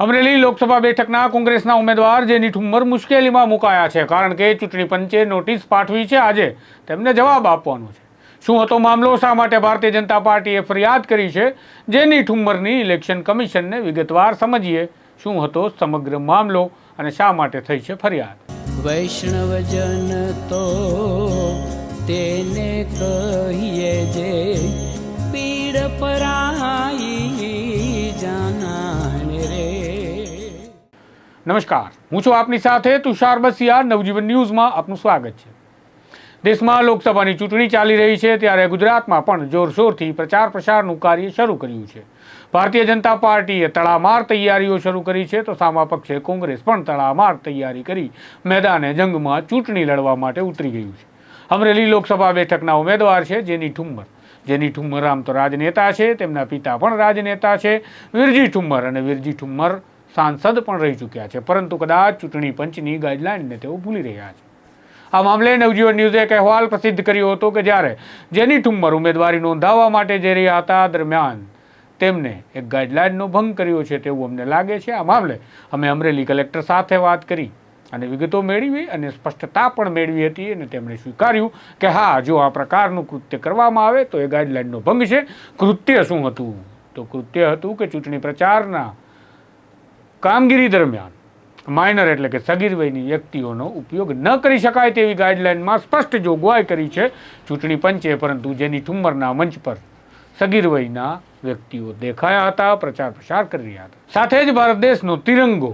અમરેલી લોકસભા બેઠકના કોંગ્રેસના ઉમેદવાર જેની ઠુમ્મર મુશ્કેલીમાં મુકાયા છે, કારણ કે ચૂંટણી પંચે નોટિસ પાઠવી છે, આજે તેમને જવાબ આપવાનો છે. શું હતો મામલો? શા માટે ભારતીય જનતા પાર્ટીએ ફરિયાદ કરી છે જેની ઠુમ્મરની ઇલેક્શન કમિશનને વિગતવાર સમજીએ? શું હતો સમગ્ર મામલો અને શા માટે થઈ છે ફરિયાદ? વૈષ્ણવજન તો તેને કહીએ જે પીડ પરાઈ નમસ્કાર. હું છું આપની સાથે તુષાર બસિયા. નવજીવન ન્યૂઝમાં આપનું સ્વાગત છે. દેશમાં લોકસભાની ચૂંટણી ચાલી રહી છે ત્યારે ગુજરાતમાં પણ જોરશોરથી પ્રચાર પ્રસારનું કાર્ય શરૂ કર્યું છે. ભારતીય જનતા પાર્ટીએ તડામાર તૈયારીઓ શરૂ કરી છે તો સામા પક્ષે કોંગ્રેસ પણ તડામાર તૈયારી કરી મેદાને જંગમાં ચૂંટણી લડવા માટે ઉતરી ગયું છે. અમરેલી લોકસભા બેઠકના ઉમેદવાર છે જેની ઠુમ્મર. જેની ઠુમ્મર આમ તો રાજનેતા છે, તેમના પિતા પણ રાજનેતા છે. વીરજી ઠુમ્મર અને વીરજી ઠુમ્મર સાંસદ પણ રહી ચૂક્યા છે, પરંતુ કદાચ ચૂંટણી પંચની ગાઈડલાઇનને તેઓ ભૂલી રહ્યા છે. આ મામલે નવજીવન ન્યૂઝે એક અહેવાલ પ્રસિદ્ધ કર્યો હતો કે જ્યારે જેની ઠુમ્મર ઉમેદવારી નોંધાવવા માટે જઈ રહ્યા હતા, દરમિયાન તેમને એક ગાઈડલાઇનનો ભંગ કર્યો છે તેવું અમને લાગે છે. આ મામલે અમે અમરેલી કલેક્ટર સાથે વાત કરી અને વિગતો મેળવી અને સ્પષ્ટતા પણ મેળવી હતી અને તેમણે સ્વીકાર્યું કે હા, જો આ પ્રકારનું કૃત્ય કરવામાં આવે તો એ ગાઈડલાઇનનો ભંગ છે. કૃત્ય શું હતું? તો કૃત્ય હતું કે ચૂંટણી પ્રચારના કામગીરી દરમિયાન માઇનર એટલે કે સગીર વયની વ્યક્તિઓનો ઉપયોગ ન કરી શકાય તેવી ગાઈડલાઇનમાં સ્પષ્ટ જોગવાઈ કરી છે. ચૂંટણી પંચે, પરંતુ જેની ઠુમ્મરના મંચ પર સગીર વયના વ્યક્તિઓ દેખાયા હતા, પ્રચાર પ્રસાર કરી રહ્યા હતા. સાથે જ ભારત દેશનો તિરંગો,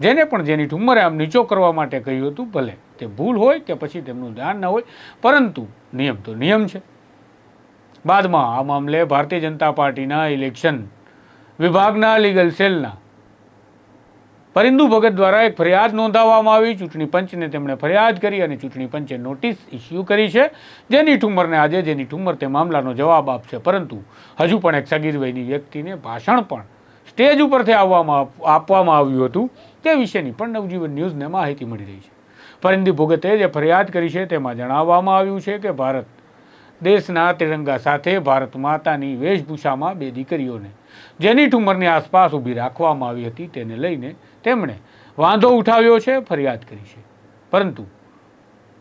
જેને પણ જેની ઠુમ્મરે આમ નીચો કરવા માટે કહ્યું હતું, ભલે તે ભૂલ હોય કે પછી તેમનું ધ્યાન ન હોય, પરંતુ નિયમ તો નિયમ છે. બાદમાં આ મામલે ભારતીય જનતા પાર્ટીના ઇલેક્શન વિભાગના લીગલ સેલના પરિંદુ ભગત દ્વારા એક ફરિયાદ નોંધાવવામાં આવી. ચૂંટણી પંચને તેમણે ફરિયાદ કરી અને ચૂંટણી પંચે નોટિસ ઇસ્યુ કરી છે. જેની ઠુમ્મરને આજે જેની ઠુમ્મર તે મામલાનો જવાબ આપશે. પરંતુ હજુ પણ એક સગીર વયની વ્યક્તિને ભાષણ પણ સ્ટેજ ઉપરથી આવવામાં આપવામાં આવ્યું હતું. તે વિશેની પણ નવજીવન ન્યૂઝને માહિતી મળી રહી છે. પરિંદી ભગતે જે ફરિયાદ કરી છે તેમાં જણાવવામાં આવ્યું છે કે ભારત દેશના તિરંગા સાથે ભારત માતાની વેશભૂષામાં બે દીકરીઓને જેની ઠુમરની આસપાસ ઊભી રાખવામાં આવી હતી તેને લઈને તેમણે વાંધો ઉઠાવ્યો છે, ફરિયાદ કરી છે. પરંતુ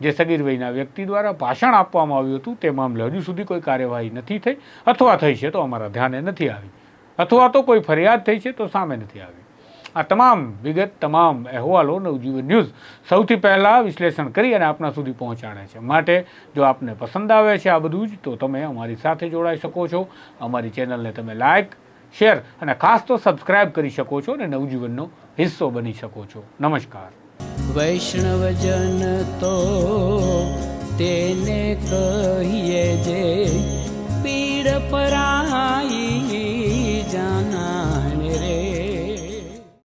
જે સગીર વયના વ્યક્તિ દ્વારા ભાષણ આપવામાં આવ્યું હતું તે મામલે હજુ સુધી કોઈ કાર્યવાહી નથી થઈ. અથવા થઈ છે તો અમારા ધ્યાને નથી આવી. અથવા તો કોઈ ફરિયાદ થઈ છે તો સામે નથી આવી. આ તમામ વિગત, તમામ અહેવાલો નવજીવન ન્યૂઝ સૌથી પહેલાં વિશ્લેષણ કરી અને આપના સુધી પહોંચાડે છે. માટે જો આપને પસંદ આવે છે આ બધું જ, તો તમે અમારી સાથે જોડાઈ શકો છો. અમારી ચેનલને તમે લાઇક શેર અને ખાસ તો સબસ્ક્રાઇબ કરી શકો છો અને નવજીવનનો હિસ્સો બની શકો છો. નમસ્કાર. વૈષ્ણવજન તો તેને કહીએ જે પીડ પરાઈ